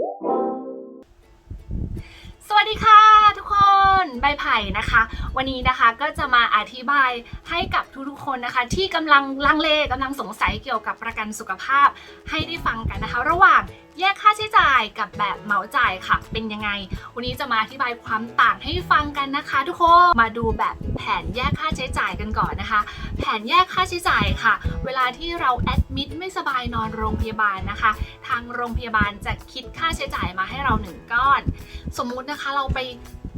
สวัสดีค่ะทุกค นใบไผ่นะคะ วันนี้นะคะก็จะมาอธิบายให้กับทุกๆคนนะคะ ที่กำลังลังเลกำลังสงสัยเกี่ยวกับประกันสุขภาพ ให้ได้ฟังกันนะคะ ระหว่างแยกค่าใช้จ่ายกับแบบเหมาจ่ายค่ะ เป็นยังไง วันนี้จะมาอธิบายความต่างให้ฟังกันนะคะ ทุกคนมาดูแบบแผนแยกค่าใช้จ่ายกันก่อนนะคะ แผนแยกค่าใช้จ่ายค่ะ เวลาที่เราแอดมิดไม่สบายนอนโรงพยาบาลนะคะ ทางโรงพยาบาลจะคิดค่าใช้จ่ายมาให้เราหนึ่งก้อน สมมุตินะคะเราไป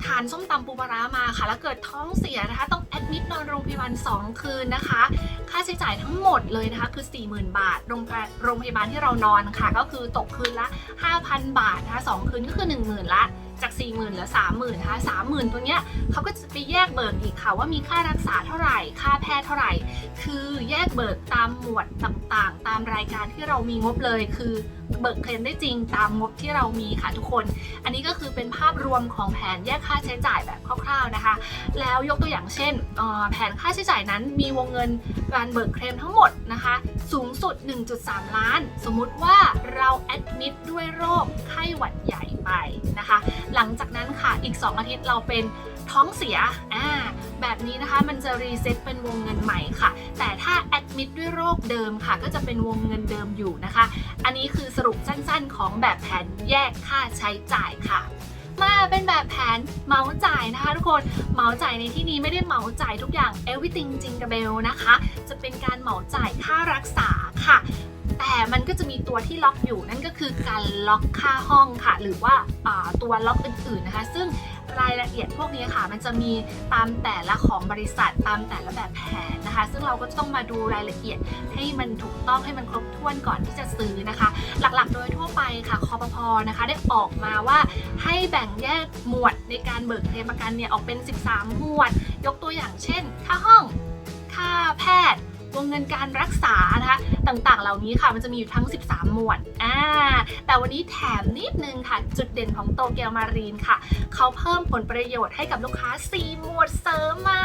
ทานส้มตำปูปลามาค่ะ แล้วเกิดท้องเสียนะคะ ต้องแอดมิดนอนโรงพยาบาล2คืนนะคะ ค่าใช้จ่ายทั้งหมดเลยนะคะ คือ 40,000 บาทโรงพยาบาลโรงพยาบาลที่เรานอนค่ะ ก็คือตกคืนละ 5,000 บาทนะคะ2คืนก็คือ 10,000 ละจาก 40,000เหลือ30,000นะคะ30,000ตัวเนี้ยเขาก็จะไปแยกเบิกอีกค่ะว่ามีค่ารักษาเท่าไหร่ ค่าแพทย์เท่าไหร่ คือแยกเบิกตามหมวดต่างๆ ตามรายการที่เรามีงบเลยคือ เบิกเคลมได้จริงตามงบที่เรามีค่ะทุกคน อันนี้ก็คือเป็นภาพรวมของแผนแยกค่าใช้จ่ายแบบคร่าวๆนะคะ แล้วยกตัวอย่างเช่น แผนค่าใช้จ่ายนั้นมีวงเงินการเบิกเคลมทั้งหมดนะคะ สูงสุด 1.3 ล้าน สมมุติว่าเราแอดมิดด้วยโรคไข้หวัดใหญ่ไปนะคะ หลังจากนั้นค่ะอีก 2 อาทิตย์เราเป็น ท้องเสียอ่าแบบนี้นะคะมันจะรีเซ็ตเป็นวงเงินใหม่ค่ะ แต่ถ้าแอดมิดด้วยโรคเดิมค่ะ ก็จะเป็นวงเงินเดิมอยู่นะคะ อันนี้คือสรุปสั้นๆ ของแบบแผนแยกค่าใช้จ่ายค่ะมาเป็นแบบแผนเมาส์จ่ายนะคะ ทุกคนเมาส์จ่ายในที่นี้ไม่ได้เมาส์จ่ายทุกอย่าง everything จริงกับเบลนะคะ จะเป็นการเหมาจ่ายค่ารักษาค่ะ แต่มันก็จะมีตัวที่ล็อกอยู่นั่นก็คือการล็อกค่าห้องค่ะ หรือว่าตัวล็อกอื่นๆนะคะ ซึ่ง รายละเอียดพวกนี้ค่ะ มันจะมีตามแต่ละของบริษัทตามแต่ละแบบแผนนะคะ ซึ่งเราก็ต้องมาดูรายละเอียดให้มันถูกต้องให้มันครบถ้วนก่อนที่จะซื้อนะคะ หลักๆ โดยทั่วไปค่ะคอปพนะคะได้ออกมาว่าให้แบ่งแยกหมวดในการเบิกเคลมประกันเนี่ยออกเป็น 13 หมวด ยกตัวอย่างเช่น ค่าห้อง ค่าแพทย์ วงเงินการรักษานะคะต่างๆ เหล่านี้ค่ะ มันจะมีอยู่ทั้ง 13 หมวดอ่าแต่วันนี้แถมนิดนึงค่ะ จุดเด่นของโตเกียวมารีนค่ะ เขาเพิ่มผลประโยชน์ให้กับลูกค้า 4 หมวดเสริมมา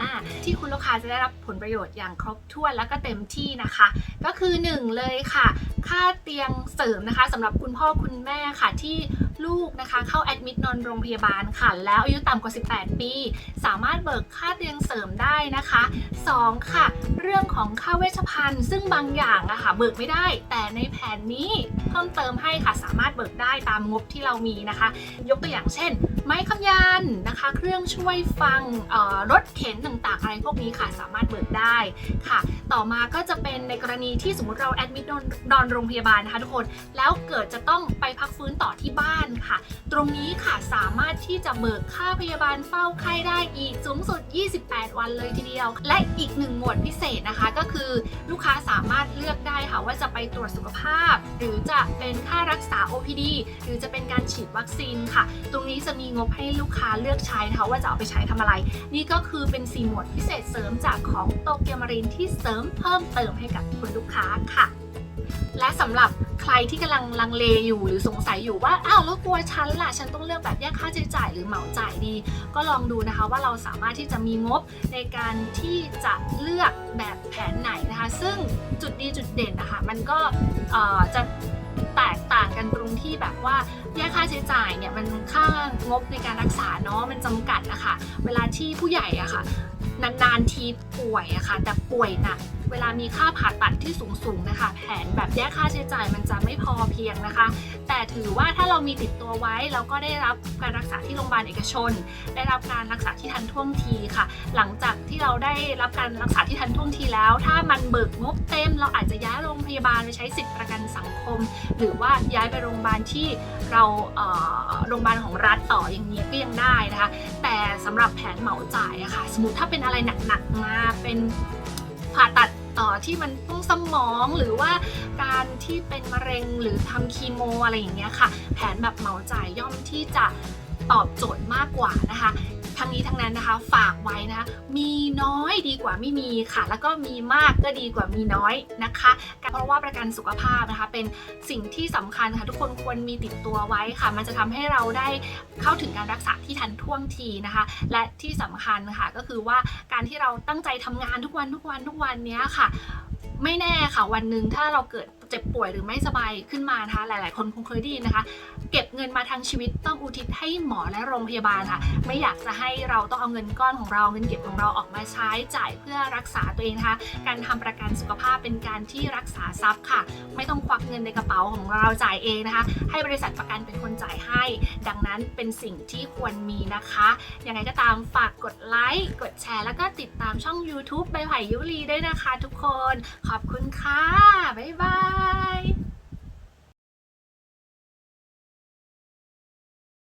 อ่าที่คุณลูกค้าจะได้รับผลประโยชน์อย่างครบถ้วนแล้วก็เต็มที่นะคะ ก็คือ 1 เลยค่ะ ค่าเตียงเสริมนะคะสำหรับคุณพ่อคุณแม่ค่ะที่ ลูกนะคะ เข้าแอดมิดนอนโรงพยาบาลค่ะ แล้วอายุต่ำกว่า 18 ปี สามารถเบิกค่าเตียงเสริมได้นะคะ 2 ค่ะ เรื่องของค่าเวชภัณฑ์ ซึ่งบางอย่างอะค่ะเบิกไม่ได้ แต่ในแผนนี้เพิ่มเติมให้ค่ะ สามารถเบิกได้ตามงบที่เรามีนะคะ ยกตัวอย่างเช่น ไม้คำยันนะคะ เครื่องช่วยฟังรถเข็นต่างๆ อะไรพวกนี้ค่ะ สามารถเบิกได้ค่ะต่อมาก็จะเป็นในกรณีที่สมมติเราแอดมิดนอนโรงพยาบาลนะคะทุกคน แล้วเกิดจะต้องไปพักฟื้นต่อที่บ้านค่ะ ตรงนี้ค่ะสามารถที่จะเบิกค่าพยาบาลเฝ้าไข้ได้อีกสูงสุด 28 วันเลยทีเดียว และอีกหนึ่งหมวดพิเศษนะคะ ก็คือลูกค้าสามารถเลือกได้ค่ะว่าจะไปตรวจสุขภาพ หรือจะเป็นค่ารักษา OPD หรือจะเป็นการฉีดวัคซีนค่ะ ตรงนี้จะมีงบให้ลูกค้าเลือกใช้นะคะว่าจะเอาไปใช้ทำอะไร นี่ก็คือเป็น4หมวดพิเศษเสริมจากของโตเกียวมารินที่เสริมเพิ่มเติมให้กับคุณลูกค้าค่ะ และสำหรับใครที่กำลังลังเลอยู่หรือสงสัยอยู่ว่าอ้าวแล้วตัวฉันล่ะฉันต้องเลือกแบบแยกค่าใช้จ่ายหรือเหมาจ่ายดี ก็ลองดูนะคะว่าเราสามารถที่จะมีงบในการที่จะเลือกแบบแผนไหนนะคะ ซึ่งจุดดีจุดเด่นนะคะมันก็จะ แตกต่างกันตรงที่แบบว่าแยกค่าใช้จ่ายเนี่ยมันค่างบในการรักษาเนาะมันจำกัดนะคะเวลาที่ผู้ใหญ่อะค่ะนานๆทีป่วยอะค่ะแต่ป่วยหนักเวลามีค่าผ่าตัดที่สูงๆนะคะ แผนแบบแยกค่าใช้จ่ายมันจะไม่พอเพียงนะคะ แต่ถือว่าถ้าเรามีติดตัวไว้เราก็ได้รับการรักษาที่โรงพยาบาลเอกชน ได้รับการรักษาที่ทันท่วงทีค่ะ หลังจากที่เราได้รับการรักษาที่ทันท่วงทีแล้ว ถ้ามันเบิกงบเต็ม เราอาจจะย้ายโรงพยาบาลไปใช้สิทธิประกันสังคม หรือว่าย้ายไปโรงพยาบาลที่เราโรงพยาบาลของรัฐต่ออย่างนี้ก็ยังได้นะคะ แต่สำหรับแผนเหมาจ่ายอะค่ะ สมมติถ้าเป็นอะไรหนักๆมาเป็นผ่าตัดต่อที่มันต้องสมองหรือว่าการที่เป็นมะเร็งหรือทำคีโมอะไรอย่างเงี้ยค่ะ แผนแบบเหมาจ่ายย่อมที่จะตอบโจทย์มากกว่านะคะ ทั้งนี้ทั้งนั้นนะคะ ฝากไว้นะมีน้อยดีกว่าไม่มีค่ะ แล้วก็มีมากก็ดีกว่ามีน้อยนะคะเพราะว่าประกันสุขภาพนะคะ เป็นสิ่งที่สำคัญค่ะทุกคนควรมีติดตัวไว้ค่ะ มันจะทำให้เราได้เข้าถึงการรักษาที่ทันท่วงทีนะคะ และที่สำคัญค่ะก็คือว่าการที่เราตั้งใจทำงานทุกวันทุกวันทุกวันเนี้ยค่ะไม่แน่ค่ะวันหนึ่งถ้าเราเกิดเจ็บป่วยหรือไม่สบายขึ้นมานะคะ หลาย ๆ คนคงเคยได้ยินนะคะ เก็บเงินมาทั้งชีวิตต้อง อุทิศให้หมอและโรงพยาบาลค่ะ ไม่อยากจะให้เราต้องเอาเงินก้อนของเราเงินเก็บของเราออกมาใช้จ่ายเพื่อรักษาตัวเองนะคะ การทำประกันสุขภาพเป็นการที่รักษาทรัพย์ค่ะ ไม่ต้องควักเงินในกระเป๋าของเราจ่ายเองนะคะ ให้บริษัทประกันเป็นคนจ่ายให้ ดังนั้นเป็นสิ่งที่ควรมีนะคะยังไงก็ตามฝากกดไลค์กดแชร์ แล้วก็ติดตามช่อง YouTube ใบไผ่ยุรีด้วยนะคะ ทุกคน ขอบคุณค่ะ บ๊ายบาย